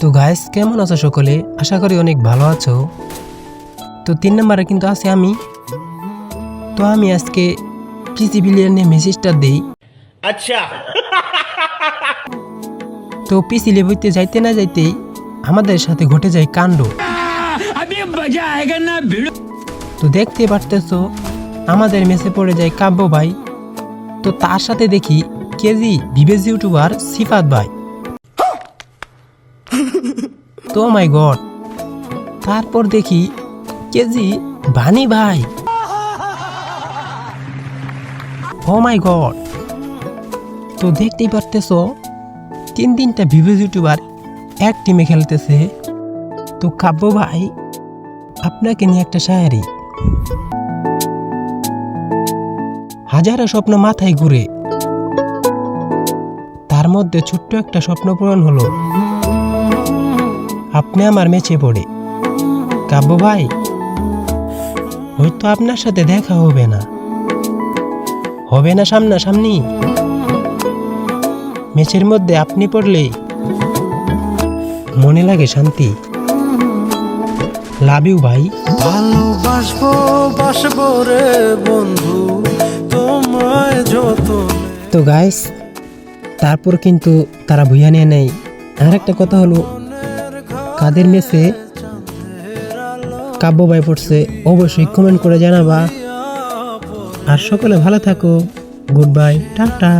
তো গায়েস কেমন আছো সকলে? আশা করি অনেক ভালো আছো। তো তিন নম্বরে কিন্তু আছে আমি। তো আমি আজকে পিসিবিলিয়ার নিয়ে মেসেজটা দেই। আচ্ছা। তো পিসি লেবুতে যাইতে না যাইতেই আমাদের সাথে ঘটে যায় কাণ্ড। তো দেখতে পারতেছো আমাদের মেসে পড়ে যায় কাব্য ভাই। তো তার সাথে দেখি কেজি ভিভেজ ইউটিউবার সিফাত ভাই। তো মাই গড তারপর দেখি কেজি বানি ভাই। ও মাই গড তো দেখতেই পারতেছ, তিন তিনটা ভিভেজ ইউটিউবার এক টিমে খেলতেছে। তো কাব্য ভাই, আপনাকে নিয়ে একটা শায়ারি। হাজারো স্বপ্ন মাথায় ঘুরে। তার মধ্যে ছোট্ট একটা স্বপ্ন পূরণ হলো। আপনি আমার মেচে পড়ে। কাব্য ভাই হয়তো আপনার সাথে দেখা হবে না। হবে না সামনাসামনি। মেচের মধ্যে আপনি পড়লে মনে লাগে শান্তি। লাভ ইউ ভাই। ভালোবাসবো বাসবো রে বন্ধু তোমায় যত তো গাইস তারপর কিন্তু তারা ভুইয়া নিয়ে নেয় আর একটা কথা হলো কাদের মেসে কাব্য ভাই পড়ছে, অবশ্যই কমেন্ট করে জানাবা। আর সকলে ভালো থাকো গুড বাই টাটা।